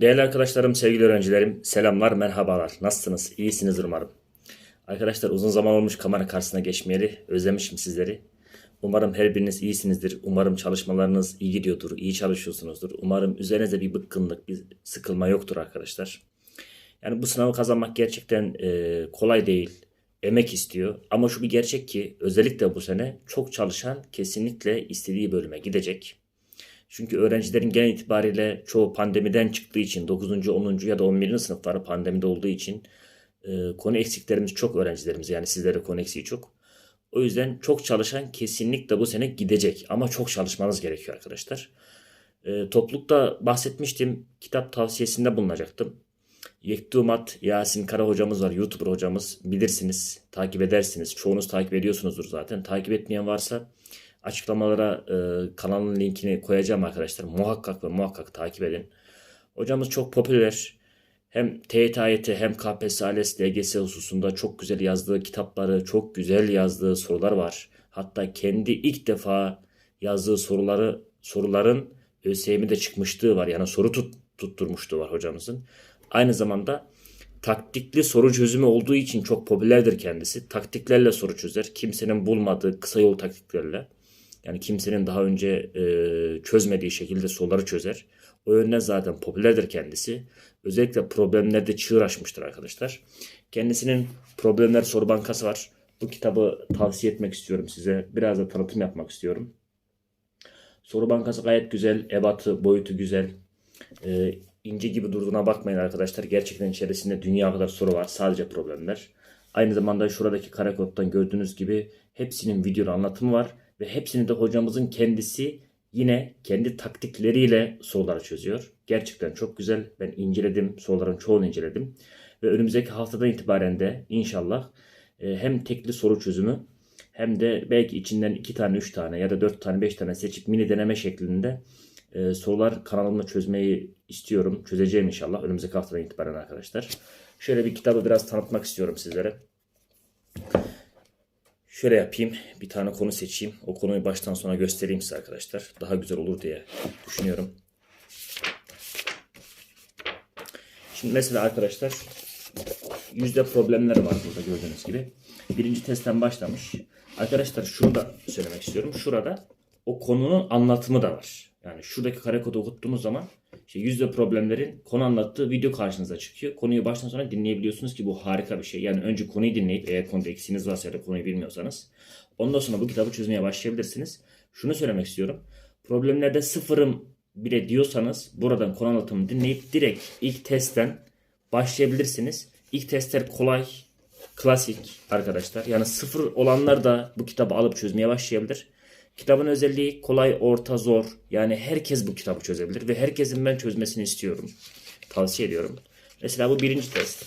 Değerli arkadaşlarım, sevgili öğrencilerim, selamlar, merhabalar. Nasılsınız? İyisiniz umarım. Arkadaşlar uzun zaman olmuş kamera karşısına geçmeyeli. Özlemişim sizleri. Umarım her biriniz iyisinizdir. Umarım çalışmalarınız iyi gidiyordur, iyi çalışıyorsunuzdur. Umarım üzerinize bir bıkkınlık, bir sıkılma yoktur arkadaşlar. Yani bu sınavı kazanmak gerçekten e, kolay değil. Emek istiyor. Ama şu bir gerçek ki özellikle bu sene çok çalışan kesinlikle istediği bölüme gidecek. Çünkü öğrencilerin genel itibariyle çoğu pandemiden çıktığı için 9. 10. ya da 11. sınıfları pandemide olduğu için e, konu eksiklerimiz çok öğrencilerimiz yani sizlere konu eksiği çok. O yüzden çok çalışan kesinlikle bu sene gidecek ama çok çalışmanız gerekiyor arkadaşlar. E, toplulukta bahsetmiştim kitap tavsiyesinde bulunacaktım. Yektumat Yasin Kara hocamız var YouTuber hocamız bilirsiniz takip edersiniz çoğunuz takip ediyorsunuzdur zaten takip etmeyen varsa açıklamalara e, kanalın linkini koyacağım arkadaşlar. Muhakkak ve muhakkak takip edin. Hocamız çok popüler. Hem TYT hem KPSS, ALES, LGS hususunda çok güzel yazdığı kitapları, çok güzel yazdığı sorular var. Hatta kendi ilk defa yazdığı soruları soruların ÖSYM'de çıkmışlığı var. Yani soru tut, tutturmuşluğu var hocamızın. Aynı zamanda taktikli soru çözümü olduğu için çok popülerdir kendisi. Taktiklerle soru çözer. Kimsenin bulmadığı kısa yol taktiklerle. Yani kimsenin daha önce e, çözmediği şekilde soruları çözer. O yönden zaten popülerdir kendisi. Özellikle problemlerde çığır açmıştır arkadaşlar. Kendisinin Problemler Soru Bankası var. Bu kitabı tavsiye etmek istiyorum size. Biraz da tanıtım yapmak istiyorum. Soru bankası gayet güzel. Ebatı, boyutu güzel. E, ince gibi durduğuna bakmayın arkadaşlar. Gerçekten içerisinde dünya kadar soru var. Sadece problemler. Aynı zamanda şuradaki kare koddan gördüğünüz gibi hepsinin video anlatımı var. Ve hepsini de hocamızın kendisi yine kendi taktikleriyle soruları çözüyor. Gerçekten çok güzel. Ben inceledim. Soruların çoğunu inceledim. Ve önümüzdeki haftadan itibaren de inşallah e, hem tekli soru çözümü hem de belki içinden 2 tane, 3 tane ya da 4 tane, 5 tane seçip mini deneme şeklinde e, sorular kanalımda çözmeyi istiyorum. Çözeceğim inşallah önümüzdeki haftadan itibaren arkadaşlar. Şöyle bir kitabı biraz tanıtmak istiyorum sizlere. Şöyle yapayım. Bir tane konu seçeyim. O konuyu baştan sona göstereyim size arkadaşlar. Daha güzel olur diye düşünüyorum. Şimdi mesela arkadaşlar yüzde problemler var burada gördüğünüz gibi. Birinci testten başlamış. Arkadaşlar şunu da söylemek istiyorum. Şurada o konunun anlatımı da var. Yani şuradaki kare kodu okuttuğunuz zaman işte yüzde problemlerin konu anlattığı video karşınıza çıkıyor. Konuyu baştan sona dinleyebiliyorsunuz ki bu harika bir şey. Yani önce konuyu dinleyip eğer konuda eksiğiniz varsa ya da konuyu bilmiyorsanız ondan sonra bu kitabı çözmeye başlayabilirsiniz. Şunu söylemek istiyorum. Problemlerde sıfırım bile diyorsanız buradan konu anlatımını dinleyip direkt ilk testten başlayabilirsiniz. İlk testler kolay, klasik arkadaşlar. Yani sıfır olanlar da bu kitabı alıp çözmeye başlayabilir. Kitabın özelliği kolay, orta, zor. Yani herkes bu kitabı çözebilir ve herkesin ben çözmesini istiyorum. Tavsiye ediyorum. Mesela bu birinci test.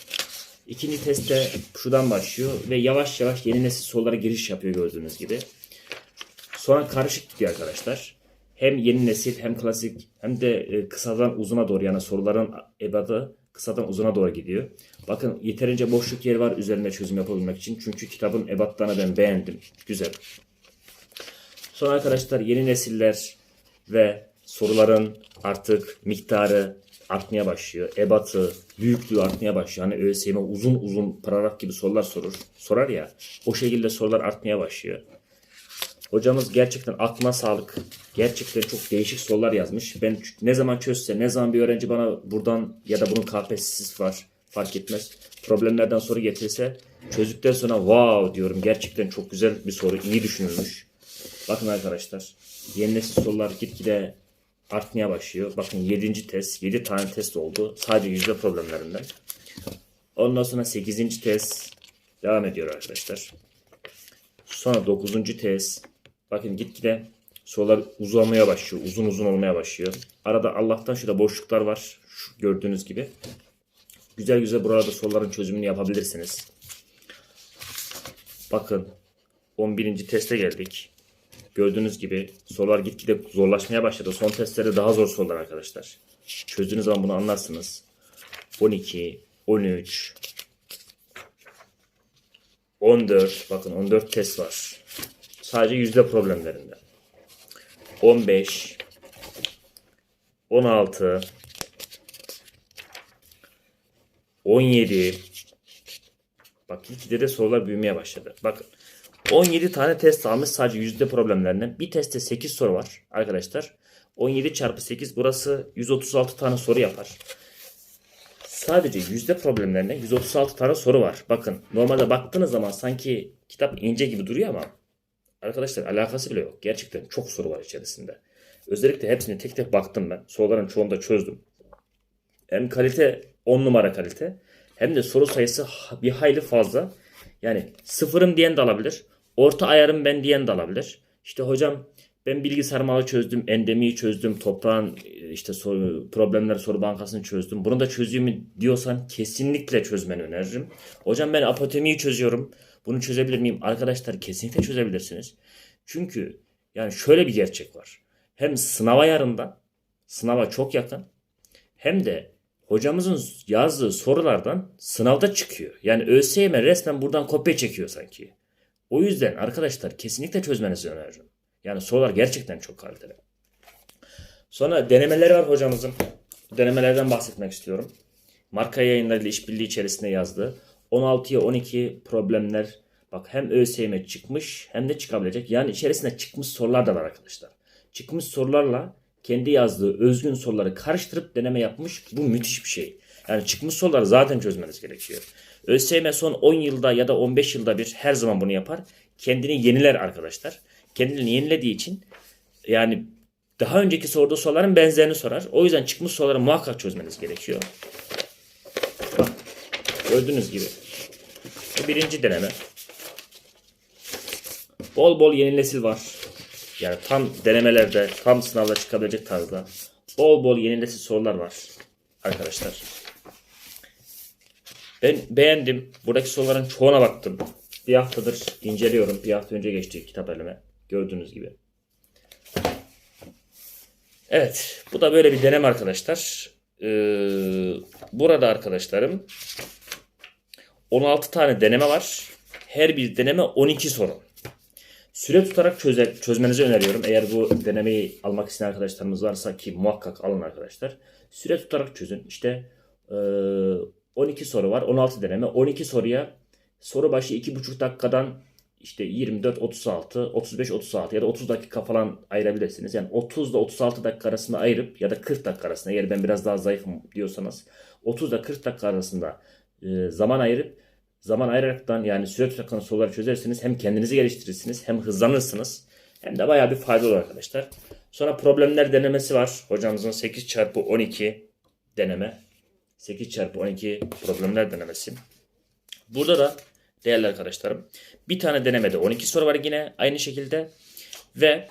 İkinci testte şuradan başlıyor ve yavaş yavaş yeni nesil sorulara giriş yapıyor gördüğünüz gibi. Sonra karışık gidiyor arkadaşlar. Hem yeni nesil hem klasik hem de e, kısadan uzuna doğru yani soruların ebadı kısadan uzuna doğru gidiyor. Bakın yeterince boşluk yeri var üzerine çözüm yapabilmek için. Çünkü kitabın ebatlarını ben beğendim. Güzel. Sonra arkadaşlar yeni nesiller ve soruların artık miktarı artmaya başlıyor. Ebatı, büyüklüğü artmaya başlıyor. Hani ÖSYM uzun uzun paragraf gibi sorular sorur. Sorar ya. O şekilde sorular artmaya başlıyor. Hocamız gerçekten aklına sağlık. Gerçekten çok değişik sorular yazmış. Ben ne zaman çözse, ne zaman bir öğrenci bana buradan ya da bunun KPSS'si var fark etmez. Problemlerden soru getirirse çözdükten sonra wow diyorum. Gerçekten çok güzel bir soru. iyi düşünülmüş. Bakın arkadaşlar. Yeni nesil sorular gitgide artmaya başlıyor. Bakın 7. test. 7 tane test oldu. Sadece yüzde problemlerinden. Ondan sonra 8. test devam ediyor arkadaşlar. Sonra 9. test. Bakın gitgide sorular uzamaya başlıyor. Uzun uzun olmaya başlıyor. Arada Allah'tan şurada boşluklar var. Şu gördüğünüz gibi. Güzel güzel burada soruların çözümünü yapabilirsiniz. Bakın 11. teste geldik. Gördüğünüz gibi sorular gitgide zorlaşmaya başladı. Son testlerde daha zor sorular arkadaşlar. Çözdüğünüz zaman bunu anlarsınız. 12, 13, 14, bakın 14 test var. Sadece yüzde problemlerinde. 15, 16, 17. Bak gitgide de sorular büyümeye başladı. Bakın 17 tane test almış sadece yüzde problemlerinden. Bir testte 8 soru var arkadaşlar. 17 çarpı 8 burası 136 tane soru yapar. Sadece yüzde problemlerine 136 tane soru var. Bakın normalde baktığınız zaman sanki kitap ince gibi duruyor ama arkadaşlar alakası bile yok. Gerçekten çok soru var içerisinde. Özellikle hepsini tek tek baktım ben. Soruların çoğunu da çözdüm. Hem kalite 10 numara kalite hem de soru sayısı bir hayli fazla. Yani sıfırım diyen de alabilir. Orta ayarım ben diyen de alabilir. İşte hocam ben bilgi sarmalı çözdüm, endemiyi çözdüm, toprağın işte soru, problemler soru bankasını çözdüm. Bunu da çözeyim diyorsan kesinlikle çözmeni öneririm. Hocam ben apotemiyi çözüyorum. Bunu çözebilir miyim? Arkadaşlar kesinlikle çözebilirsiniz. Çünkü yani şöyle bir gerçek var. Hem sınav ayarında sınava çok yakın hem de hocamızın yazdığı sorulardan sınavda çıkıyor. Yani ÖSYM resmen buradan kopya çekiyor sanki. O yüzden arkadaşlar kesinlikle çözmenizi öneririm. Yani sorular gerçekten çok kaliteli. Sonra denemeleri var hocamızın. Denemelerden bahsetmek istiyorum. Marka yayınlarıyla işbirliği içerisinde yazdığı 16'ya 12 problemler bak hem ÖSYM çıkmış hem de çıkabilecek. Yani içerisinde çıkmış sorular da var arkadaşlar. Çıkmış sorularla kendi yazdığı özgün soruları karıştırıp deneme yapmış. Bu müthiş bir şey. Yani çıkmış soruları zaten çözmeniz gerekiyor. ÖSYM son 10 yılda ya da 15 yılda bir her zaman bunu yapar. Kendini yeniler arkadaşlar. Kendini yenilediği için yani daha önceki sorduğu soruların benzerini sorar. O yüzden çıkmış soruları muhakkak çözmeniz gerekiyor. Bak, gördüğünüz gibi. Bu birinci deneme. Bol bol yeni nesil var. Yani tam denemelerde, tam sınavda çıkabilecek tarzda. Bol bol yeni nesil sorular var arkadaşlar. Ben beğendim. Buradaki soruların çoğuna baktım. Bir haftadır inceliyorum. Bir hafta önce geçti kitap elime. Gördüğünüz gibi. Evet. Bu da böyle bir deneme arkadaşlar. Ee, burada arkadaşlarım 16 tane deneme var. Her bir deneme 12 soru. Süre tutarak çöze, çözmenizi öneriyorum. Eğer bu denemeyi almak isteyen arkadaşlarımız varsa ki muhakkak alın arkadaşlar. Süre tutarak çözün. İşte e, 12 soru var. 16 deneme. 12 soruya soru başı 2,5 dakikadan işte 24, 36, 35, 36 ya da 30 dakika falan ayırabilirsiniz. Yani 30 ile 36 dakika arasında ayırıp ya da 40 dakika arasında eğer ben biraz daha zayıfım diyorsanız 30 ile 40 dakika arasında e, zaman ayırıp zaman ayıraraktan yani süre tutakan soruları çözersiniz. Hem kendinizi geliştirirsiniz hem hızlanırsınız. Hem de bayağı bir faydalı olur arkadaşlar. Sonra problemler denemesi var. Hocamızın 8 çarpı 12 deneme. 8 çarpı 12 problemler denemesi. Burada da değerli arkadaşlarım bir tane denemede 12 soru var yine aynı şekilde. Ve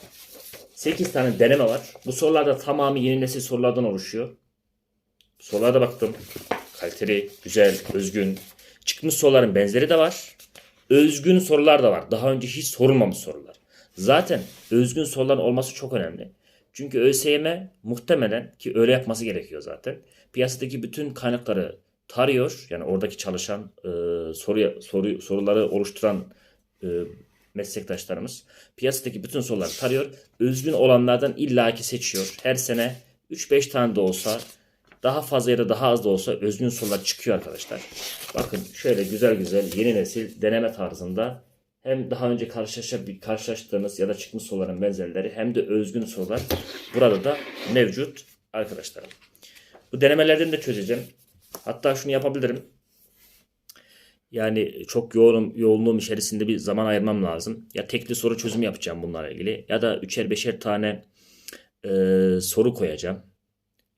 8 tane deneme var. Bu sorular da tamamı yeni nesil sorulardan oluşuyor. Sorulara da baktım. Kaliteli, güzel, özgün. Çıkmış soruların benzeri de var. Özgün sorular da var. Daha önce hiç sorulmamış sorular. Zaten özgün soruların olması çok önemli. Çünkü ÖSYM muhtemelen ki öyle yapması gerekiyor zaten. Piyasadaki bütün kaynakları tarıyor. Yani oradaki çalışan e, soru, soru, soruları oluşturan e, meslektaşlarımız piyasadaki bütün soruları tarıyor. Özgün olanlardan illaki seçiyor. Her sene 3-5 tane de olsa daha fazla ya da daha az da olsa özgün sorular çıkıyor arkadaşlar. Bakın şöyle güzel güzel yeni nesil deneme tarzında hem daha önce karşılaştığınız ya da çıkmış soruların benzerleri hem de özgün sorular burada da mevcut arkadaşlar. Bu denemelerden de çözeceğim. Hatta şunu yapabilirim. Yani çok yoğun yoğunluğum içerisinde bir zaman ayırmam lazım. Ya tekli soru çözümü yapacağım bunlarla ilgili. Ya da üçer beşer tane e, soru koyacağım.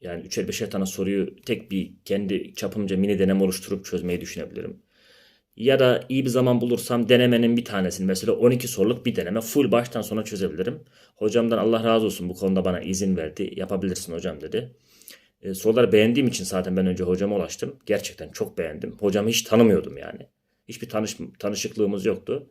Yani üçer beşer tane soruyu tek bir kendi çapımca mini deneme oluşturup çözmeyi düşünebilirim. Ya da iyi bir zaman bulursam denemenin bir tanesini mesela 12 soruluk bir deneme full baştan sona çözebilirim. Hocamdan Allah razı olsun bu konuda bana izin verdi. Yapabilirsin hocam dedi. E, soruları beğendiğim için zaten ben önce hocama ulaştım. Gerçekten çok beğendim. Hocamı hiç tanımıyordum yani. Hiçbir tanış, tanışıklığımız yoktu.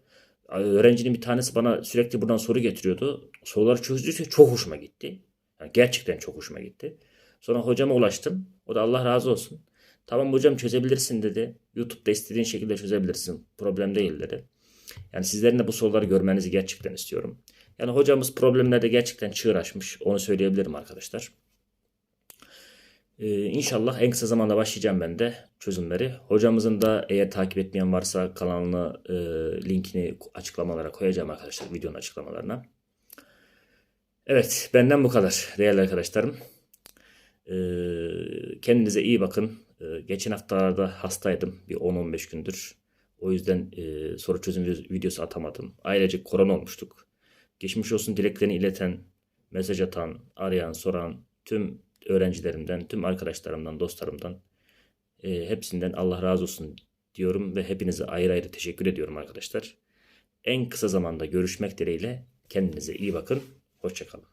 Öğrencinin bir tanesi bana sürekli buradan soru getiriyordu. Soruları çözdüyse çok hoşuma gitti. Yani gerçekten çok hoşuma gitti. Sonra hocama ulaştım. O da Allah razı olsun. Tamam hocam çözebilirsin dedi. YouTube'da istediğin şekilde çözebilirsin. Problem değil dedi. Yani sizlerin de bu soruları görmenizi gerçekten istiyorum. Yani hocamız problemlerde gerçekten çığır açmış. Onu söyleyebilirim arkadaşlar. Ee, inşallah en kısa zamanda başlayacağım ben de çözümleri. Hocamızın da eğer takip etmeyen varsa kanalını e, linkini açıklamalara koyacağım arkadaşlar videonun açıklamalarına. Evet benden bu kadar değerli arkadaşlarım. Ee, kendinize iyi bakın. Ee, geçen haftalarda hastaydım bir 10-15 gündür. O yüzden e, soru çözüm videosu atamadım. Ayrıca korona olmuştuk. Geçmiş olsun dileklerini ileten, mesaj atan, arayan, soran tüm öğrencilerimden, tüm arkadaşlarımdan, dostlarımdan e, hepsinden Allah razı olsun diyorum ve hepinize ayrı ayrı teşekkür ediyorum arkadaşlar. En kısa zamanda görüşmek dileğiyle kendinize iyi bakın. Hoşçakalın.